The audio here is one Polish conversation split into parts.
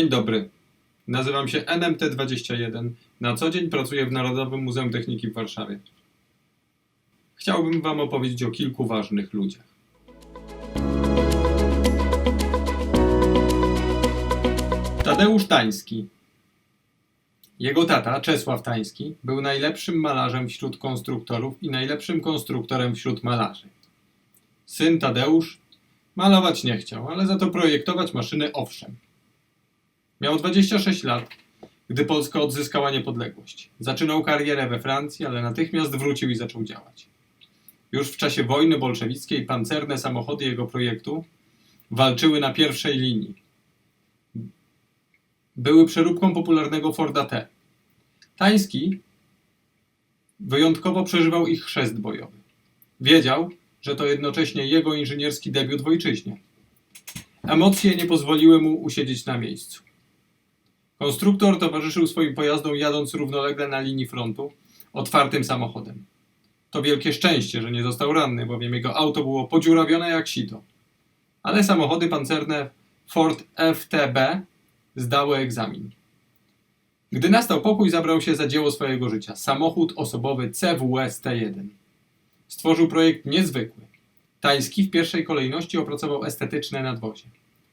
Dzień dobry. Nazywam się NMT21. Na co dzień pracuję w Narodowym Muzeum Techniki w Warszawie. Chciałbym Wam opowiedzieć o kilku ważnych ludziach. Tadeusz Tański. Jego tata, Czesław Tański, był najlepszym malarzem wśród konstruktorów i najlepszym konstruktorem wśród malarzy. Syn Tadeusz malować nie chciał, ale za to projektować maszyny owszem. Miał 26 lat, gdy Polska odzyskała niepodległość. Zaczynał karierę we Francji, ale natychmiast wrócił i zaczął działać. Już w czasie wojny bolszewickiej pancerne samochody jego projektu walczyły na pierwszej linii. Były przeróbką popularnego Forda T. Tański wyjątkowo przeżywał ich chrzest bojowy. Wiedział, że to jednocześnie jego inżynierski debiut w ojczyźnie. Emocje nie pozwoliły mu usiedzieć na miejscu. Konstruktor towarzyszył swoim pojazdom jadąc równolegle na linii frontu otwartym samochodem. To wielkie szczęście, że nie został ranny, bowiem jego auto było podziurawione jak sito. Ale samochody pancerne Ford FTB zdały egzamin. Gdy nastał pokój, zabrał się za dzieło swojego życia samochód osobowy CWS T1. Stworzył projekt niezwykły. Tański w pierwszej kolejności opracował estetyczne nadwozie.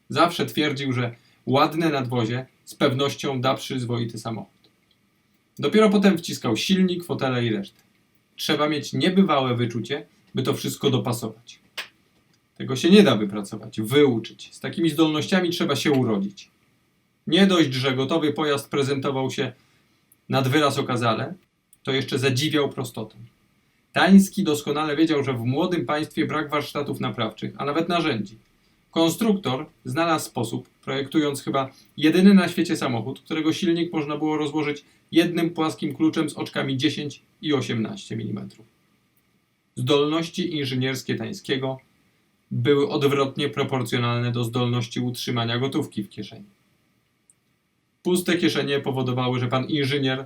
Zawsze twierdził, że ładne nadwozie z pewnością da przyzwoity samochód. Dopiero potem wciskał silnik, fotele i resztę. Trzeba mieć niebywałe wyczucie, by to wszystko dopasować. Tego się nie da wypracować, wyuczyć. Z takimi zdolnościami trzeba się urodzić. Nie dość, że gotowy pojazd prezentował się nad wyraz okazale, to jeszcze zadziwiał prostotą. Tański doskonale wiedział, że w młodym państwie brak warsztatów naprawczych, a nawet narzędzi. Konstruktor znalazł sposób, projektując chyba jedyny na świecie samochód, którego silnik można było rozłożyć jednym płaskim kluczem z oczkami 10 i 18 mm. Zdolności inżynierskie Tańskiego były odwrotnie proporcjonalne do zdolności utrzymania gotówki w kieszeni. Puste kieszenie powodowały, że pan inżynier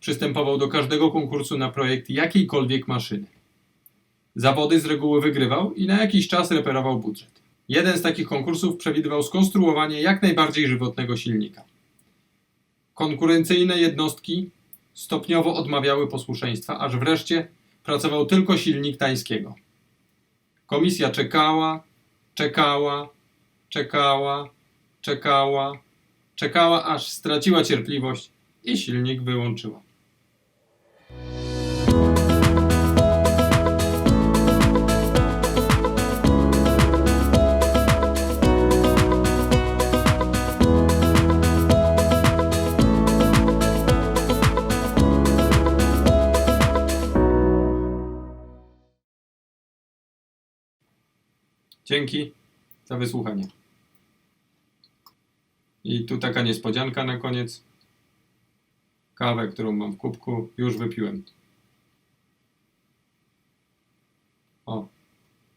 przystępował do każdego konkursu na projekt jakiejkolwiek maszyny. Zawody z reguły wygrywał i na jakiś czas reperował budżet. Jeden z takich konkursów przewidywał skonstruowanie jak najbardziej żywotnego silnika. Konkurencyjne jednostki stopniowo odmawiały posłuszeństwa, aż wreszcie pracował tylko silnik tańskiego. Komisja czekała, czekała, czekała, czekała, czekała, aż straciła cierpliwość i silnik wyłączyła. Dzięki za wysłuchanie. I tu taka niespodzianka na koniec. Kawę, którą mam w kubku, już wypiłem. O,